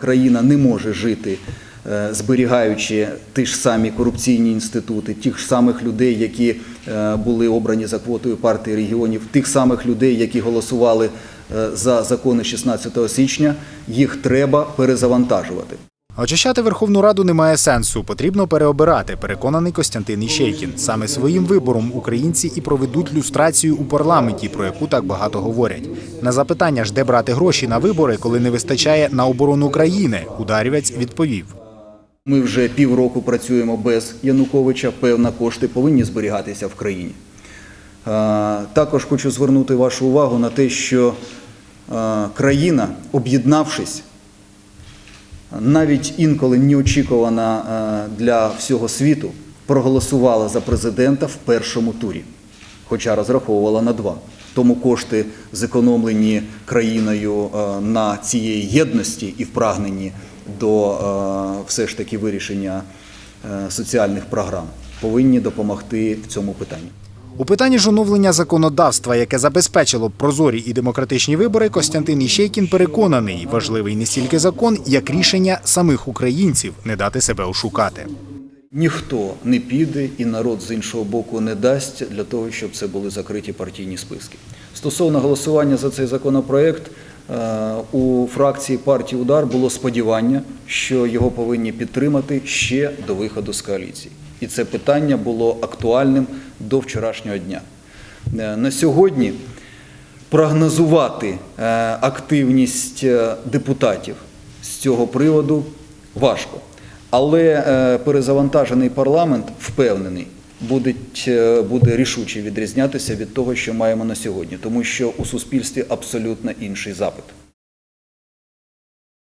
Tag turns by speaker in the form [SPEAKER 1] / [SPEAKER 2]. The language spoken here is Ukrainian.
[SPEAKER 1] Країна не може жити, е, зберігаючи ті ж самі корупційні інститути, тих ж самих людей, які е, були обрані за квотою партії регіонів, тих самих людей, які голосували е, за закони 16 січня. Їх треба перезавантажувати.
[SPEAKER 2] Очищати Верховну Раду немає сенсу. Потрібно переобирати, переконаний Костянтин Іщейкін. Саме своїм вибором українці і проведуть люстрацію у парламенті, про яку так багато говорять. На запитання ж, де брати гроші на вибори, коли не вистачає на оборону країни, ударівець відповів.
[SPEAKER 1] Ми вже півроку працюємо без Януковича. Певна кошти повинні зберігатися в країні. Також хочу звернути вашу увагу на те, що країна, об'єднавшись, навіть інколи неочікувана е, для всього світу, проголосувала за президента в першому турі, хоча розраховувала на два. Тому кошти, зекономлені країною е, на цієї єдності і в прагненні до е, все ж таки вирішення соціальних програм, повинні допомогти в цьому питанні.
[SPEAKER 2] У питанні ж оновлення законодавства, яке забезпечило б прозорі і демократичні вибори, Костянтин Іщейкін переконаний, важливий не стільки закон, як рішення самих українців не дати себе ошукати.
[SPEAKER 1] Ніхто не піде і народ з іншого боку не дасть для того, щоб це були закриті партійні списки. Стосовно голосування за цей законопроект, е, у фракції партії Удар було сподівання, що його повинні підтримати ще до виходу з коаліції. І це питання було актуальним до вчорашнього дня. Е, На сьогодні прогнозувати е, активність е, депутатів з цього приводу важко. Але перезавантажений парламент впевнений. Буде, буде рішуче відрізнятися від того, що маємо на сьогодні, тому що у суспільстві абсолютно інший запит.